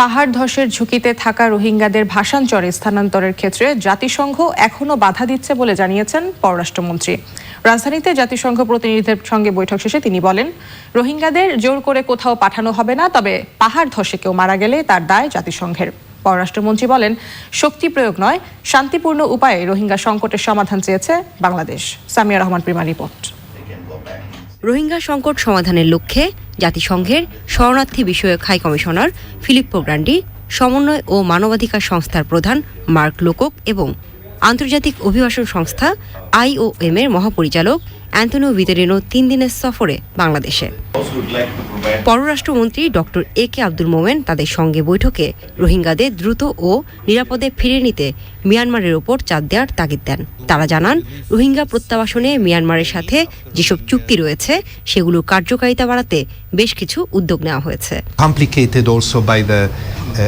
পাহাড় ধসের ঝুঁকিতে থাকা রোহিঙ্গাদের ভাষাঞ্চরে স্থানান্তরের ক্ষেত্রে জাতিসংঘ এখনও বাধা দিচ্ছে বলে জানিয়েছেন পররাষ্ট্রমন্ত্রী। রাজধানীতে জাতিসংঘ প্রতিনিধিদের সঙ্গে বৈঠক শেষে তিনি বলেন, রোহিঙ্গাদের জোর করে কোথাও পাঠানো হবে না, তবে পাহাড় ধসে কেউ মারা গেলে তার দায় জাতিসংঘের। পররাষ্ট্রমন্ত্রী বলেন, শক্তি প্রয়োগ নয়, শান্তিপূর্ণ উপায়ে রোহিঙ্গা সংকটের সমাধান চেয়েছে বাংলাদেশ। Samia Rahman Prima report. রোহিঙ্গা সংকট সমাধানের লক্ষ্যে জাতিসংঘের শরণার্থী বিষয়ক হাই কমিশনার ফিলিপ্পো গ্রান্ডি, সমন্বয় ও মানবাধিকার সংস্থার প্রধান মার্ক লোকক এবং আন্তর্জাতিক অভিবাসন সংস্থা আইওএম এর মহাপরিচালক অ্যান্টনিও ভিতেরিনো তিন দিনের সফরে বাংলাদেশে। পররাষ্ট্রমন্ত্রী ডক্টর এ কে আব্দুল মোমেন তাদের সঙ্গে বৈঠকে রোহিঙ্গাদের দ্রুত ও নিরাপদে ফিরিয়ে নিতে মিয়ানমারের ওপর চাপ দেওয়ার তাগিদ দেন। তারা জানান রোহিঙ্গা প্রত্যাবাসনে মিয়ানমারের সাথে যেসব চুক্তি রয়েছে সেগুলোর কার্যকারিতা বাড়াতে বেশ কিছু উদ্যোগ নেওয়া হয়েছে। Uh,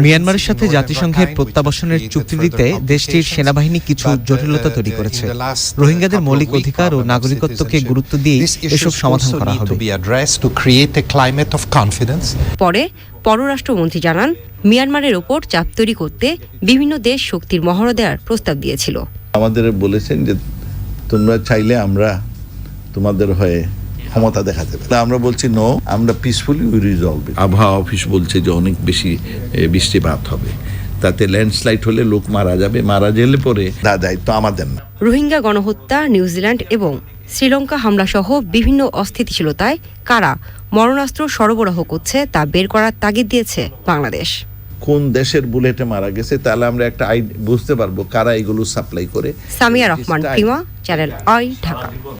মিয়ানমারের সাথে জাতিসংঘের প্রত্যাবাসনের চুক্তি দিতে দেশটির সেনাবাহিনী কিছু uh, জটিলতা তৈরি uh, করেছে। uh, রোহিঙ্গাদের মৌলিক অধিকার ও নাগরিকত্বকে গুরুত্ব দিয়ে এসব issues সমাধান করা হবে to be addressed to create a climate of confidence. পরে পররাষ্ট্রমন্ত্রী জানান মিয়ানমারের ওপর চাপ তৈরি করতে বিভিন্ন দেশ শক্তির মহড়া দেওয়ার প্রস্তাব দিয়েছিল। আমাদের বলেছেন যে তোমরা চাইলে আমরা তোমাদের হয়ে ক্ষমতা দেখাতে পারি। আমরা বলছি নো আমরা পিসফুলি উই রিজলভ আবহাওয়া অফিস বলছে যে অনেক বেশি বৃষ্টিপাত হবে। তাতে ল্যান্ডস্লাইড হলে লোক মারা যাবে মারা গেলে পরে দা দায়িত্ব আমাদের না। রোহিঙ্গা গণহত্যা নিউজিল্যান্ড এবং শ্রীলঙ্কা হামলাসহ বিভিন্ন অস্থিতিশীলতায় কারা মরণাস্ত্র সরবরাহ করছে তা বের করার তাগিদ দিয়েছে বাংলাদেশ। কোন দেশের বুলেটে মারা গেছে তাহলে আমরা একটা আই বুঝতে পারব কারা এগুলো সাপ্লাই করে। Samia Rahman Prima channel I Dhaka.